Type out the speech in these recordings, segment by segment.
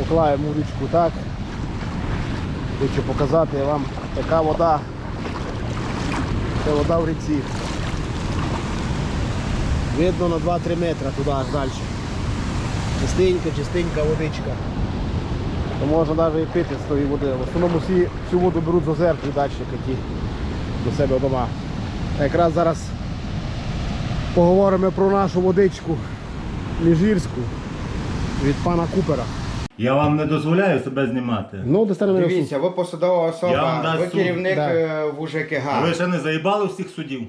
Поклаємо річку так. Хочу показати вам така вода. Це вода в ріці. Видно на 2-3 метри туди аж далі. Чистенька, чистенька водичка. То можна навіть і пити з тої води. В основному всі цю воду беруть з озер і дачники ті до себе вдома. Якраз зараз поговоримо про нашу водичку Міжгірську від пана Купера. Я вам не дозволяю себе знімати. Ну, достанемо його Дивіться, ви посадова Я вам особа, дасть ви суд. керівник Да. е, в Ви ще не заїбали всіх судів.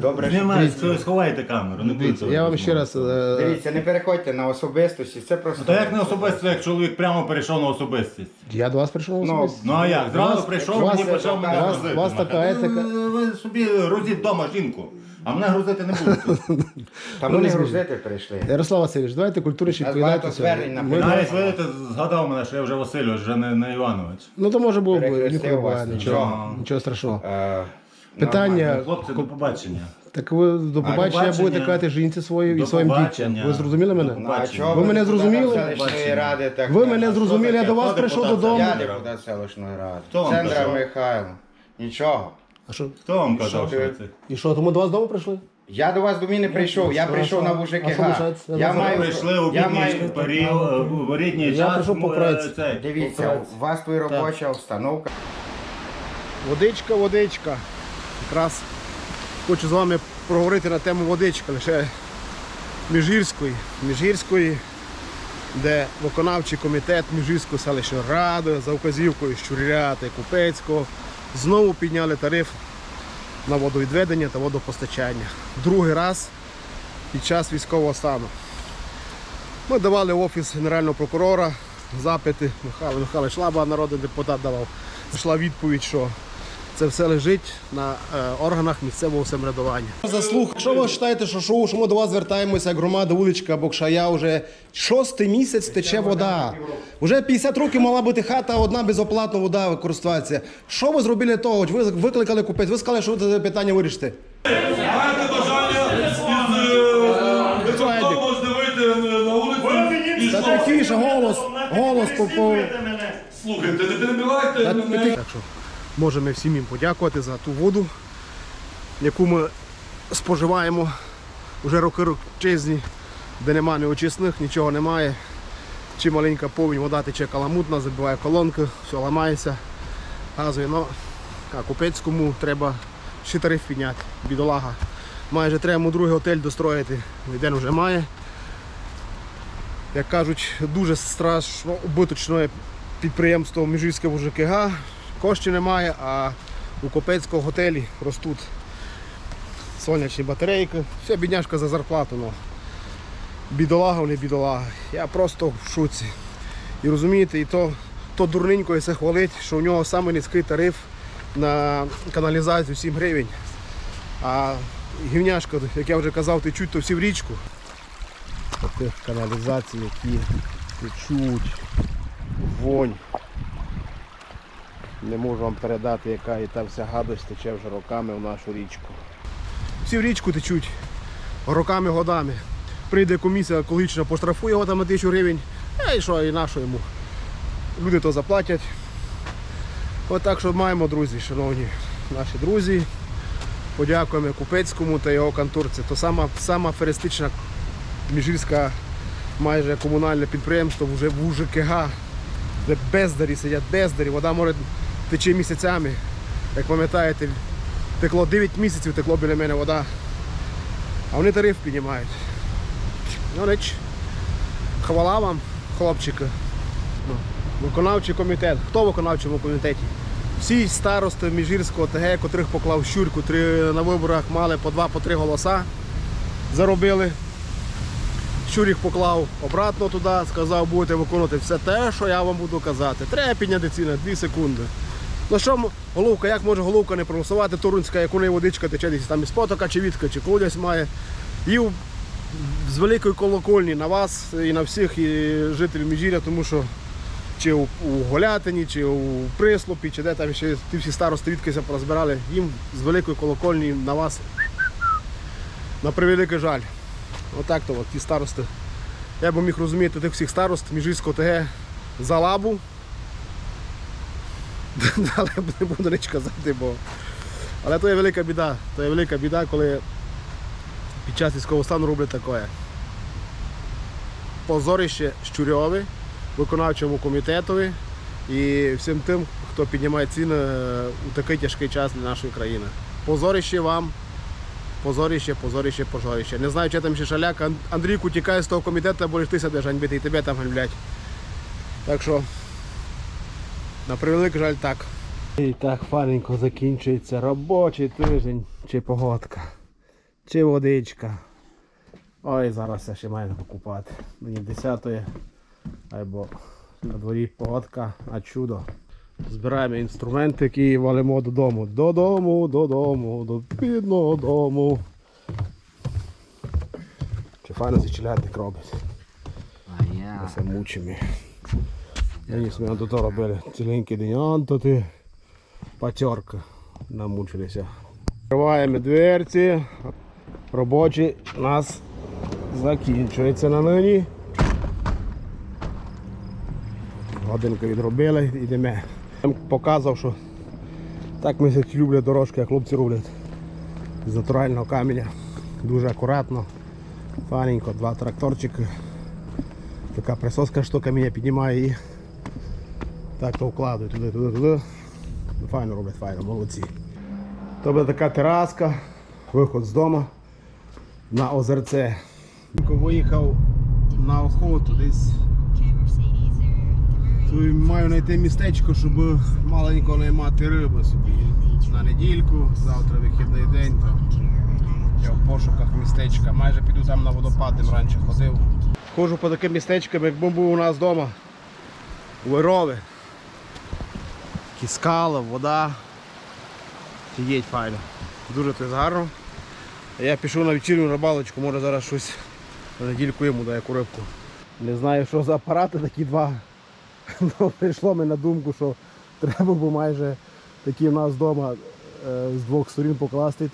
Добре, що- Знімайте, сховайте камеру. Не Дивіться, будете я вам ще раз. е, Дивіться, не переходьте на особистості, це просто. То як не особисто, як чоловік прямо перейшов на особистість? Я до вас прийшов Ну, особисто. Ну а як? Зразу прийшов, вас- мені почав мене вас- грузити. вас така етика. Ви, собі грузіть вдома жінку, а мене грузити не Ну, не не грузити прийшли. Ярослав Васильович, давайте культурніше звернень Ми- Навіть видите, згадав мене, що я вже Васильович, вже не, не Іванович. Ну то може було б Перехрестив ніколи вас, буває, нічого, нічого. нічого страшного. Е, Питання. Хлопці, до побачення. Так ви до побачення побачення. будете казати жінці своїй і До своїм дітям. побачення. Ви зрозуміли мене? Ну, а чого Ви мене зрозуміли? селищної ради так Ви мене зрозуміли, я до вас Хто прийшов депутат? додому. Я депутат селищної ради. Хто вам Центра казав? Михайло. Нічого. А що? Хто вам казав, Що це? І що, тому до вас дому прийшли? Я до вас до мене прийшов, я Ну, прийшов на УЖКГ. Я Ви маю, прийшли у я маю, період, в рідній Я час. прийшов м, е, цей, дивіться, у вас тут робоча установка. Водичка, водичка. Якраз хочу з вами проговорити на тему водички, лише Міжгірської. Міжгірської, де виконавчий комітет Міжгірської селищної ради за вказівкою Щурята і Купецького знову підняли тариф на водовідведення та водопостачання. Другий раз під час військового стану. Ми давали в офіс Генерального прокурора запити. Михайло Михайлович Лаба, народний депутат, давав. Пішла відповідь, що це все лежить на е, органах місцевого самоврядування. Заслуг, якщо ви вважаєте, що, що, що ми до вас звертаємося, як громада вуличка Бокшая, вже шостий місяць тече вода. Уже 50 років мала бути хата, одна безоплатна вода використовуватися. Що ви зробили для того? Ви викликали купець, ви сказали, що ви це питання вирішите. Маєте бажання е, безкоштовно вийти на вулицю і Та що? тихіше, голос, голос по, по... Слухайте, не перебивайте мене. Можемо всім їм подякувати за ту воду, яку ми споживаємо вже роки рокчизні, де нема неочисних, нічого немає. Чи маленька повінь, вода тече каламутна, забиває колонки, все ламається. Газує, ну, а купецькому треба ще тариф підняти, бідолага. Майже треба йому другий готель достроїти, один вже має. Як кажуть, дуже страшно убиточне підприємство Міжгірське ВЖКГ. Коштів немає, а у Копецького готелі ростуть сонячні батарейки. Все бідняшка за зарплату. Ну. Бідолага, не бідолага. Я просто в шуці. І розумієте, і то, то дурненько і це хвалить, що у нього саме тариф на каналізацію 7 гривень. А гівняшка, як я вже казав, течуть то всі в річку. Тих каналізацій, які течуть, вонь. Не можу вам передати, яка і та вся гадость тече вже роками в нашу річку. Всі в річку течуть роками, годами. Прийде комісія екологічна, поштрафує його там на тисячу гривень. А і що, і на що йому? Люди то заплатять. От так що маємо, друзі, шановні наші друзі. Подякуємо Купецькому та його конторці. То сама, сама феристична міжгірська майже комунальне підприємство вже в УЖКГ, де бездарі сидять, бездарі, вода може тече місяцями. Як пам'ятаєте, текло 9 місяців текло біля мене вода. А вони тариф піднімають. Ну, річ, хвала вам, хлопчики. Ну, Виконавчий комітет. Хто в виконавчому комітеті? Всі старости Міжгірського ТГ, котрих поклав щур, котрі на виборах мали по два, по три голоса, заробили. Щур поклав обратно туди, сказав, будете виконувати все те, що я вам буду казати. Треба підняти ціни, 2 секунди. Ну що, головка, як може головка не проголосувати, Турунська, як у неї водичка тече десь там із потока, чи відка, чи колодязь має. І з великої колокольні на вас і на всіх і жителів Міжіря, тому що чи у, у Голятині, чи у Прислупі, чи де там ще ті всі старости відкися порозбирали, їм з великої колокольні на вас на превеликий жаль. Отак то от ті старости Я б міг розуміти тих всіх старост Міжиського ТГ за лабу. Але не буду нічого казати, бо. Але то є велика біда. То є велика біда, коли під час військового стану роблять таке. Позорище Щурьові, виконавчому комітетові і всім тим, хто піднімає ціни е, у такий тяжкий час для нашої країни. Позорище вам, позорище, позорище, позорище. Не знаю, чи там ще шаляк. Андрійку тікає з того комітету, бо ти себе ганьбити і тебе там ганьблять. Так що, на превеликий жаль, так. І так файненько закінчується робочий тиждень, чи погодка, чи водичка. Ой, зараз я ще маю покупати. Мені 10 або на дворі погодка, а чудо. Збираємо інструменти, які валимо додому. Додому, додому, до бідного дому. Чи файно зачілятник робить. Ми се мучимо. Мені ми того робили ціленький день, ти патерка намучилися. Відкриваємо дверці. Робочий у нас закінчується на нині. Годинку відробили, йдемо. Показав, що так ми люблять дорожки, як хлопці роблять з натурального каменя. Дуже акуратно, фаненько, два тракторчики. Така присоска штука мене піднімає і так то вкладаю туди, туди, туди. Ну, Файно роблять, файно, молодці. То буде така тераска, виход з дому на озерце. Виїхав на охоту десь. То маю знайти містечко, щоб маленько не мати риби собі. На недільку, завтра вихідний день, то я в пошуках містечка. Майже піду там на водопад, де раніше ходив. Ходжу по таким містечкам, як був у нас вдома. У Вирові. Такі скали, вода. Сидіть файно. Дуже тут гарно. Я пішов на вечірню рибалочку, може зараз щось на недільку йому дає рибку. Не знаю, що за апарати такі два. Ну, прийшло мені на думку, що треба було майже такі в нас вдома е, з двох сторін покласти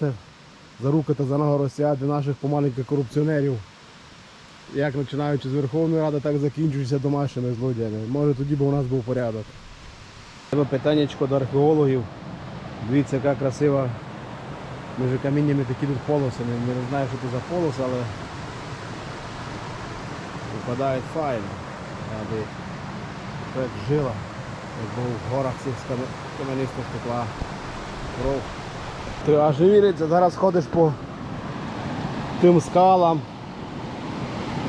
за руки та за ноги розсіяти наших помаленьких корупціонерів. Як починаючи з Верховної Ради, так закінчуються домашніми злодіями. Може тоді б у нас був порядок. Треба питаннячко до археологів. Дивіться, яка красива між каміннями такі тут полоси. Не, не знаю, що це за полос, але випадають файно. Як жила, як був в горах цих кам'янистих текла кров. Ти аж віриться, зараз ходиш по тим скалам,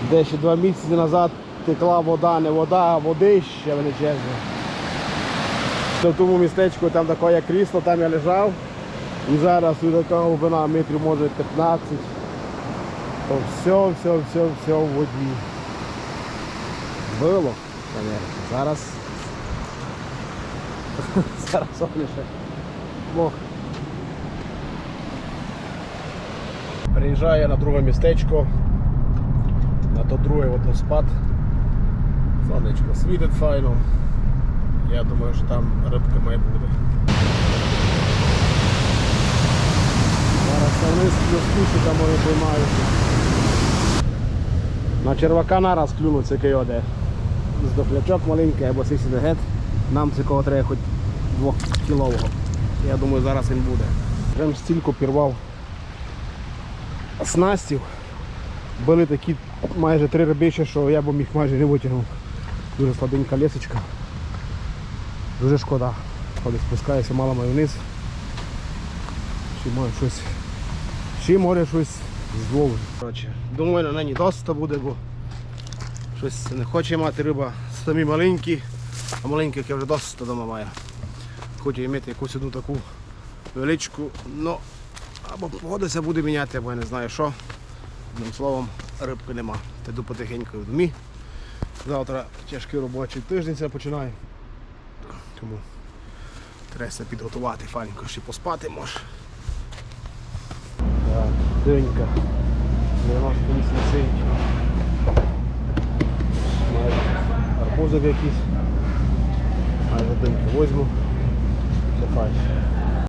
де ще два місяці назад текла вода, не вода, а водище величезне. В тому містечку там таке крісло, там я лежав. І зараз така глибина метрів може 15. То все, все, все, все в воді. Було, звісно. Зараз. Зараз лише Бог. Приїжджаю на друге містечко. На то другий водоспад. Сонечко світить файно. Я думаю, що там рибка має бути. Зараз я вниз плюс там вони поймаються. На червака нараз клюнуться койоде. Здохлячок маленький або сисідегет. Нам цього треба хоч двох кілового. Я думаю, зараз він буде. Вже стільки пірвав снастів. Були такі майже три рибища, що я б їх майже не витягнув. Дуже слабенька лісочка. Дуже шкода. Коли спускаюся мало маю вниз. Чи може щось. Чи може щось зловлю. Думаю, на неї досить буде, бо щось не хоче мати риба. Самі маленькі, а маленьких я вже досить вдома маю. Хочу мати якусь одну таку величку, ну або погодиться буде міняти, або я не знаю що. Одним словом, рибки нема. Йду потихеньку в домі. Завтра тяжкий робочий тиждень це починає. Тому треба підготувати, фаленько, ще поспати може. Так, Донька. 98 синь. Арбузик якийсь. Майже доньки возьму. Все файно.